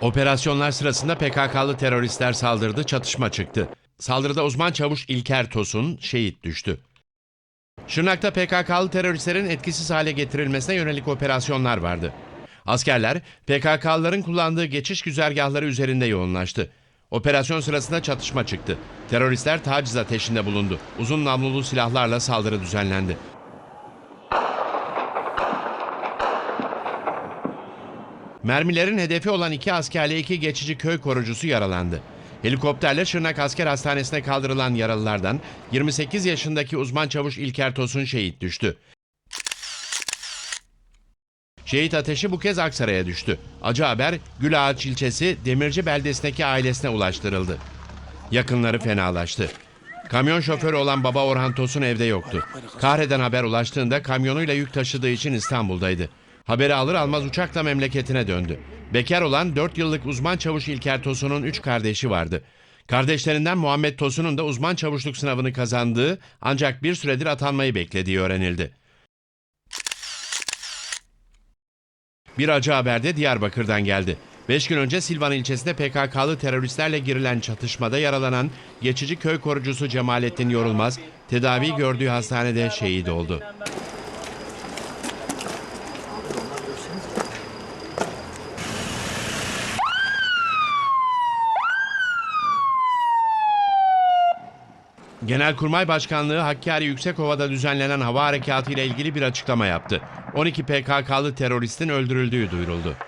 Operasyonlar sırasında PKK'lı teröristler saldırdı, çatışma çıktı. Saldırıda uzman çavuş İlker Tosun şehit düştü. Şırnak'ta PKK'lı teröristlerin etkisiz hale getirilmesine yönelik operasyonlar vardı. Askerler PKK'lıların kullandığı geçiş güzergahları üzerinde yoğunlaştı. Operasyon sırasında çatışma çıktı. Teröristler taciz ateşinde bulundu. Uzun namlulu silahlarla saldırı düzenlendi. Mermilerin hedefi olan iki askerle iki geçici köy korucusu yaralandı. Helikopterle Şırnak Asker Hastanesi'ne kaldırılan yaralılardan 28 yaşındaki uzman çavuş İlker Tosun şehit düştü. Şehit ateşi bu kez Aksaray'a düştü. Acı haber Gülağaç ilçesi Demirci beldesindeki ailesine ulaştırıldı. Yakınları fenalaştı. Kamyon şoförü olan baba Orhan Tosun evde yoktu. Kahreden haber ulaştığında kamyonuyla yük taşıdığı için İstanbul'daydı. Haberi alır almaz uçakla memleketine döndü. Bekar olan 4 yıllık uzman çavuş İlker Tosun'un 3 kardeşi vardı. Kardeşlerinden Muhammed Tosun'un da uzman çavuşluk sınavını kazandığı ancak bir süredir atanmayı beklediği öğrenildi. Bir acı haber de Diyarbakır'dan geldi. 5 gün önce Silvan ilçesinde PKK'lı teröristlerle girilen çatışmada yaralanan geçici köy korucusu Cemalettin Yorulmaz, tedavi gördüğü hastanede şehit oldu. Genelkurmay Başkanlığı Hakkari Yüksekova'da düzenlenen hava harekatı ile ilgili bir açıklama yaptı. 12 PKK'lı teröristin öldürüldüğü duyuruldu.